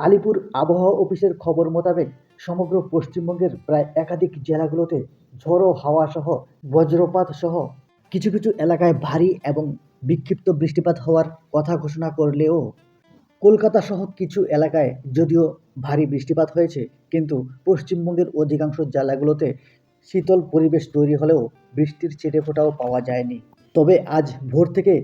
আলিপুর আবহাওয়া অফিসের খবর মোতাবেক সমগ্র পশ্চিমবঙ্গের প্রায় একাধিক জেলাগুলোতে ঝোড়ো হাওয়া সহ বজ্রপাত সহ কিছু কিছু এলাকায় ভারী এবং বিক্ষিপ্ত বৃষ্টিপাত হওয়ার কথা ঘোষণা করলেও কলকাতা সহ কিছু এলাকায় যদিও ভারী বৃষ্টিপাত হয়েছে, কিন্তু পশ্চিমবঙ্গের অধিকাংশ জেলাগুলোতে শীতল পরিবেশ তৈরি হলেও বৃষ্টির ছিটেফোঁটাও পাওয়া যায়নি। তবে আজ ভোর থেকে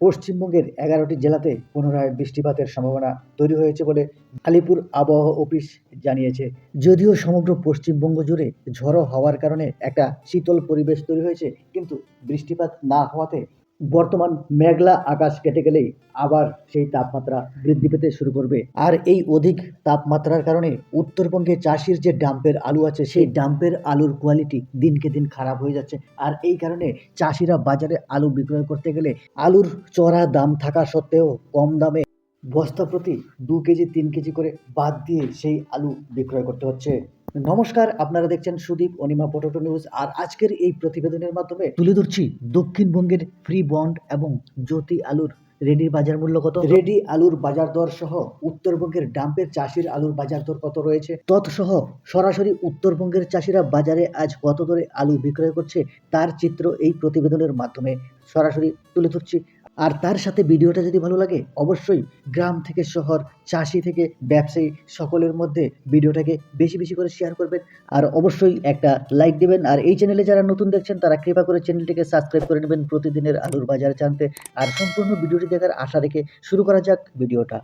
পশ্চিমবঙ্গের এগারোটি জেলাতে পুনরায় বৃষ্টিপাতের সম্ভাবনা তৈরি হয়েছে বলে আলিপুর আবহাওয়া অফিস জানিয়েছে। যদিও সমগ্র পশ্চিমবঙ্গ জুড়ে ঝড়ো হওয়ার কারণে একটা শীতল পরিবেশ তৈরি হয়েছে, কিন্তু বৃষ্টিপাত না হওয়াতে বর্তমান মেঘলা আকাশ কেটে গেলেই আবার সেই তাপমাত্রা বৃদ্ধি পেতে শুরু করবে। আর এই অধিক তাপমাত্রার কারণে উত্তরবঙ্গে চাষির যে ডাম্পের আলু আছে, সেই ডাম্পের আলুর কোয়ালিটি দিনকে দিন খারাপ হয়ে যাচ্ছে। আর এই কারণে চাষিরা বাজারে আলু বিক্রয় করতে গেলে আলুর চড়া দাম থাকা সত্ত্বেও কম দামে বস্তা প্রতি দু কেজি, তিন কেজি করে বাদ দিয়ে সেই আলু বিক্রয় করতে হচ্ছে। নমস্কার, আপনারা দেখছেন সুদীপ অনিমা পটোটো নিউজ। আর আজকের এই প্রতিবেদনের মাধ্যমে তুলে ধরছি দক্ষিণবঙ্গের ফ্রি বন্ড এবং জ্যোতি আলুর রেডির বাজার মূল্য কত? রেডি আলুর বাজার দর সহ উত্তরবঙ্গের ডাম্পের চাষির আলুর বাজার দর কত রয়েছে? তৎসহ সরাসরি উত্তরবঙ্গের চাষিরা বাজারে আজ কত দরে আলু বিক্রয় করছে? তার চিত্র এই প্রতিবেদনের মাধ্যমে সরাসরি তুলে ধরছি। আর তার সাথে ভিডিওটা যদি ভালো লাগে, অবশ্যই গ্রাম থেকে শহর, চাষি থেকে ব্যবসায়ী সকলের মধ্যে ভিডিওটাকে বেশি বেশি করে শেয়ার করবেন। আর অবশ্যই একটা লাইক দেবেন। আর এই চ্যানেলে যারা নতুন দেখছেন, তারা কৃপা করে চ্যানেলটিকে সাবস্ক্রাইব করে নেবেন প্রতিদিনের আলুর বাজার জানতে। আর সম্পূর্ণ ভিডিওটি দেখার আশা রেখে শুরু করা যাক ভিডিওটা।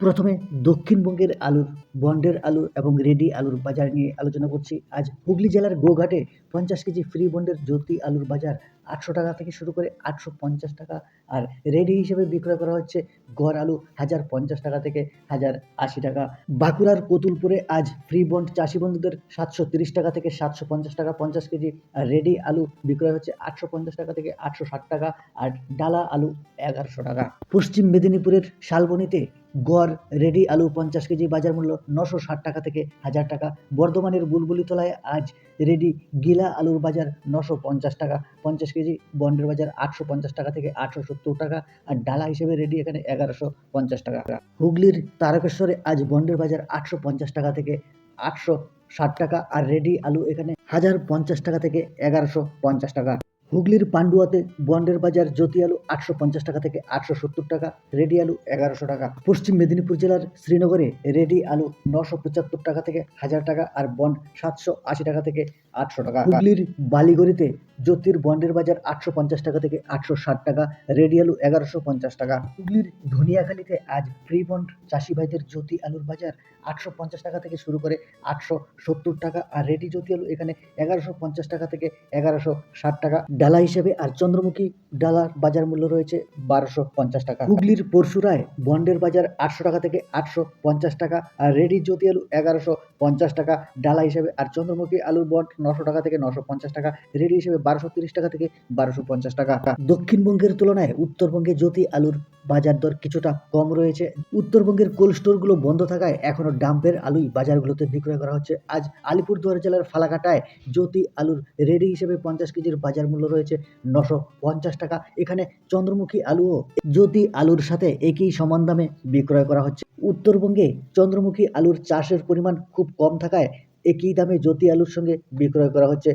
প্রথমে দক্ষিণবঙ্গের আলুর, বন্ডের আলু এবং রেডি আলুর বাজার নিয়ে আলোচনা করছি। আজ হুগলি জেলার গোঘাটে পঞ্চাশ কেজি ফ্রি বন্ডের জ্যোতি আলুর বাজার আটশো টাকা থেকে শুরু করে আটশো পঞ্চাশ টাকা। আর রেডি হিসেবে বিক্রয় করা হচ্ছে গড় আলু হাজার পঞ্চাশ টাকা থেকে হাজার আশি টাকা। বাঁকুড়ার কতুলপুরে আজ ফ্রি বন্ড চাষি বন্ধুদের সাতশো তিরিশ টাকা থেকে সাতশো পঞ্চাশ টাকা, পঞ্চাশ কেজি আর রেডি আলু বিক্রয় হচ্ছে আটশো পঞ্চাশ টাকা থেকে আটশো ষাট টাকা। আর ডালা আলু এগারোশো টাকা। পশ্চিম মেদিনীপুরের শালবনীতে গড় রেডি আলু পঞ্চাশ কেজি বাজার মূল্য নশো ষাট টাকা থেকে হাজার টাকা। বর্ধমানের বুলবুলিতলায় আজ রেডি গিলা আলুর বাজার নশো পঞ্চাশ টাকা, পঞ্চাশ কেজি বন্ডের বাজার আটশো পঞ্চাশ টাকা থেকে আটশো সত্তর টাকা আর ডালা হিসেবে রেডি এখানে এগারোশো পঞ্চাশ টাকা। হুগলির তারকেশ্বরে আজ বন্ডের বাজার আটশো পঞ্চাশ টাকা থেকে আটশো ষাট টাকা আর রেডি আলু এখানে হাজার পঞ্চাশ টাকা থেকে এগারোশো পঞ্চাশ টাকা। হুগলির পান্ডুয়াতে বন্ডের বাজার জ্যোতি আলু আটশো পঞ্চাশ টাকা থেকে আটশো সত্তর টাকা, রেডি আলু এগারোশো টাকা। পশ্চিম মেদিনীপুর জেলার শ্রীনগরে রেডি আলু নশো পঁচাত্তর টাকা থেকে হাজার টাকা আর বন্ড সাতশো আশি টাকা থেকে আটশো টাকা। হুগলির বালিগড়িতে জ্যোতির বন্ডের বাজার আটশো পঞ্চাশ টাকা থেকে আটশো ষাট টাকা রেডি আলু এগারোশো পঞ্চাশ টাকা। হুগলির ধনিয়াখালীতে আজ ফ্রি বন্ড চাষি ভাইদের জ্যোতি আলুর বাজার আটশো পঞ্চাশ টাকা থেকে শুরু করে আটশো সত্তর টাকা, আর রেডি জ্যোতি আলু এখানে এগারোশো পঞ্চাশ টাকা থেকে এগারোশো ষাট টাকা। ডালা হিসেবে আর চন্দ্রমুখী ডালার বাজার মূল্য রয়েছে বারোশো পঞ্চাশ টাকা। হুগলির পরশুরায় বন্ডের বাজার আটশো টাকা থেকে আটশো পঞ্চাশ টাকা, আর রেডি জ্যোতি আলু এগারোশো পঞ্চাশ টাকা। ডালা হিসেবে আর চন্দ্রমুখী আলুর বন্ড নশো টাকা থেকে নশো পঞ্চাশ টাকা। রেডি হিসেবে বারোশো তিরিশ টাকা থেকে বারোশো পঞ্চাশ টাকা। দক্ষিণবঙ্গের তুলনায় উত্তরবঙ্গে জ্যোতি আলুর বাজার দর কিছুটা কম রয়েছে। উত্তরবঙ্গের কোল্ড স্টোরগুলো বন্ধ থাকায় এখনও ডাম্পের আলুই বাজারগুলোতে বিক্রয় করা হচ্ছে। আজ আলিপুরদুয়ার জেলার ফালাকাটায় জ্যোতি আলুর রেডি হিসেবে পঞ্চাশ কেজির বাজার মূল্য রয়েছে নশো পঞ্চাশ টাকা। এখানে চন্দ্রমুখী আলুও জ্যোতি আলুর সাথে একই সমান দামে বিক্রয় করা হচ্ছে। উত্তরবঙ্গে চন্দ্রমুখী আলুর চাষের পরিমাণ খুব কম থাকায় একই দামে জ্যোতি আলুর সঙ্গে বিক্রয় করা হচ্ছে।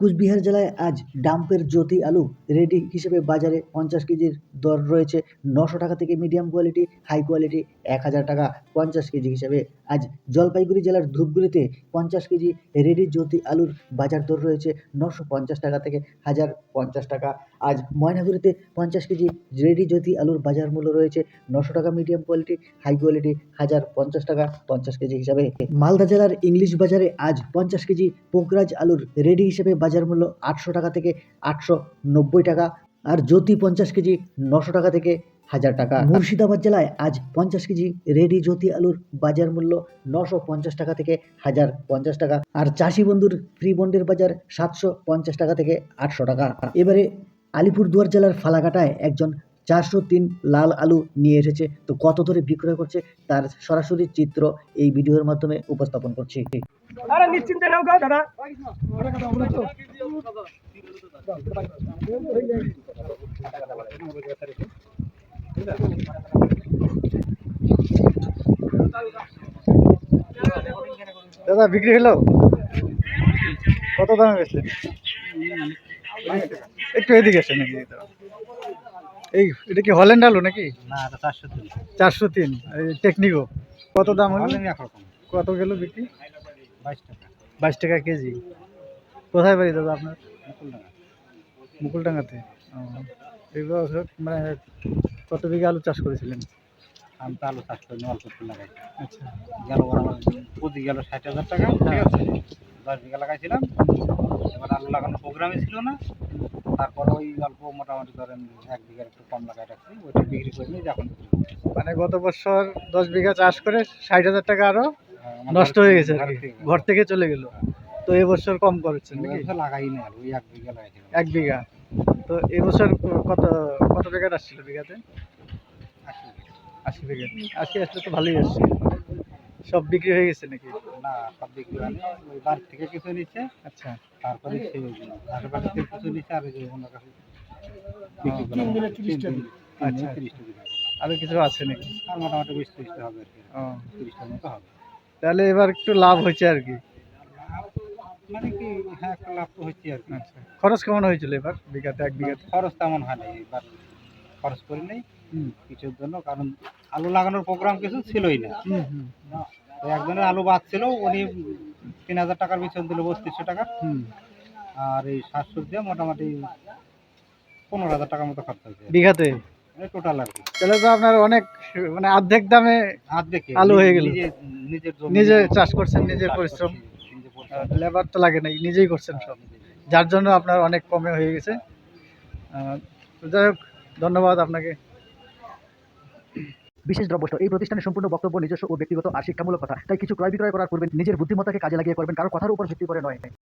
কুচবিহার জেলায় আজ ডাম্পের জ্যোতি আলু রেডি হিসেবে বাজারে পঞ্চাশ কেজির দর রয়েছে। নশো টাকা থেকে মিডিয়াম কোয়ালিটি, হাই কোয়ালিটি এক হাজার টাকা পঞ্চাশ কেজি হিসেবে। আজ জলপাইগুড়ি জেলার ধূপগুড়িতে পঞ্চাশ কেজি রেডি জ্যোতি আলুর বাজার দর রয়েছে নশো পঞ্চাশ টাকা থেকে হাজার পঞ্চাশ টাকা। আজ ময়নাগুড়িতে পঞ্চাশ কেজি রেডি জ্যোতি আলুর বাজার মূল্য রয়েছে নশো টাকা মিডিয়াম কোয়ালিটি, হাই কোয়ালিটি হাজার পঞ্চাশ টাকা পঞ্চাশ কেজি হিসাবে। মালদা জেলার ইংলিশ বাজারে আজ পঞ্চাশ কেজি পোকরাজ আলুর রেডি হিসেবে বাজার মূল্য আটশো টাকা থেকে আটশো নব্বই টাকা আর জ্যোতি পঞ্চাশ কেজি নশো টাকা থেকে হাজার টাকা। মুর্শিদাবাদ জেলায় আজ পঞ্চাশ কেজি রেডি জ্যোতি আলুর বাজার মূল্য নশো পঞ্চাশ টাকা থেকে হাজার পঞ্চাশ টাকা আর চাষি বন্ধুর ফ্রি বন্ডের বাজার সাতশো পঞ্চাশ টাকা থেকে আটশো টাকা। এবারে আলিপুরদুয়ার জেলার ফালাকাটায় একজন চারশো তিন লাল আলু নিয়ে এসেছে। তো কত ধরে বিক্রয় করছে তার সরাসরি চিত্র এই ভিডিওর মাধ্যমে উপস্থাপন করছি। আরে নিশ্চিন্তে নাও গো দাদা দাদা বিক্রি হলো? কত দামে বেচলেন? একটু এদিকে আসে নাকি এই এটা কি হল্যান্ড আলু নাকি? না এটা চারশো তিন। চারশো তিন। টেকনিকো। কত দাম হলো? কত গেল বিক্রি? বাইশ টাকা। বাইশ টাকা কেজি? কোথায় বাড়ি দাদা আপনার? মুকুলডাঙ্গাতে? এই বছর মানে কত বিঘা আলু চাষ করেছিলেন? আমি তো আলু চাষ করি অল্প একটু লাগাই। আচ্ছা। গেল আমার প্রতি গেল ষাট হাজার টাকা ঠিক আছে? দশ বিঘা লাগাইছিলাম এবার আলু লাগানোর প্রোগ্রামই ছিল না। তারপর ওই অল্প মোটামুটি ধরেন এক বিঘার একটু কম লাগাই রাখছি ওইটা বিক্রি করে নিয়ে এখন। মানে গত বছর দশ বিঘা চাষ করে ষাট হাজার টাকা আরও আমার নষ্ট হয়ে গেছে আর ঘর কি থেকে। ঘর থেকে চলে গেল। তো এবছর কম করেছেন নাকি? লাগাই না ওই এক বিঘা লাগাইছিলাম এক বিঘা। তো এবছর কত কত বিঘা আসছিল বিঘাতে? আশি বিঘা। আশি আসলে তো ভালোই আসছে। সব বিক্রি হয়ে গেছে নাকি? না সব বিক্রি হয়নি। ওই বাড়ি থেকে কিছু নিচ্ছে আচ্ছা। তারপরে আশেপাশে থেকে কিছু নিচ্ছে আর যে ওনার কাছে আচ্ছা। আরও কিছু আছে নাকি? আর মোটামুটি বিশ ত্রিশটা হবে আর কি। ও। তিরিশটার মতো হবে। তাহলে এবার একটু লাভ হয়েছে আর কি। মানে কি হ্যাঁ একটা লাভ তো হচ্ছে আর কি। আচ্ছা খরচ কেমন হয়েছিল এবার বিঘাতে এক বিঘাতে? খরচ তেমন হয় নাই এবার খরচ করি নাই। হুম। কিছুর জন্য কারণ আলু লাগানোর প্রোগ্রাম কিছু ছিলই না। একজনের আলু বাদ ছিল উনি তিন হাজার টাকার পিছন দিল বত্রিশশো টাকা হুম। আর এই শাকসবজি মোটামুটি পনেরো হাজার টাকার মতো খরচ হয়েছে। বিঘাতে? টোটাল আর তাহলে তো আপনার অনেক মানে অর্ধেক দামে আলু হয়ে গেল। নিজে নিজের চাষ করছেন নিজে চাষ পরিশ্রম। লেবার তো লাগে নাই নিজেই করছেন সব। যার জন্য আপনার অনেক কমে হয়ে গেছে। যাই হোক ধন্যবাদ আপনাকে। বিশেষ দ্রব্যষ্ট এই প্রতিষ্ঠানের সম্পূর্ণ বক্তব্য নিজস্ব ও ব্যক্তিগত আর শিক্ষামূলক কথা। তাই কিছু ক্রয় বিক্রয় করার পূর্বে নিজের বুদ্ধিমত্তাকে কাজে লাগিয়ে করবেন কারও কথার উপর ভিত্তি করে নয়।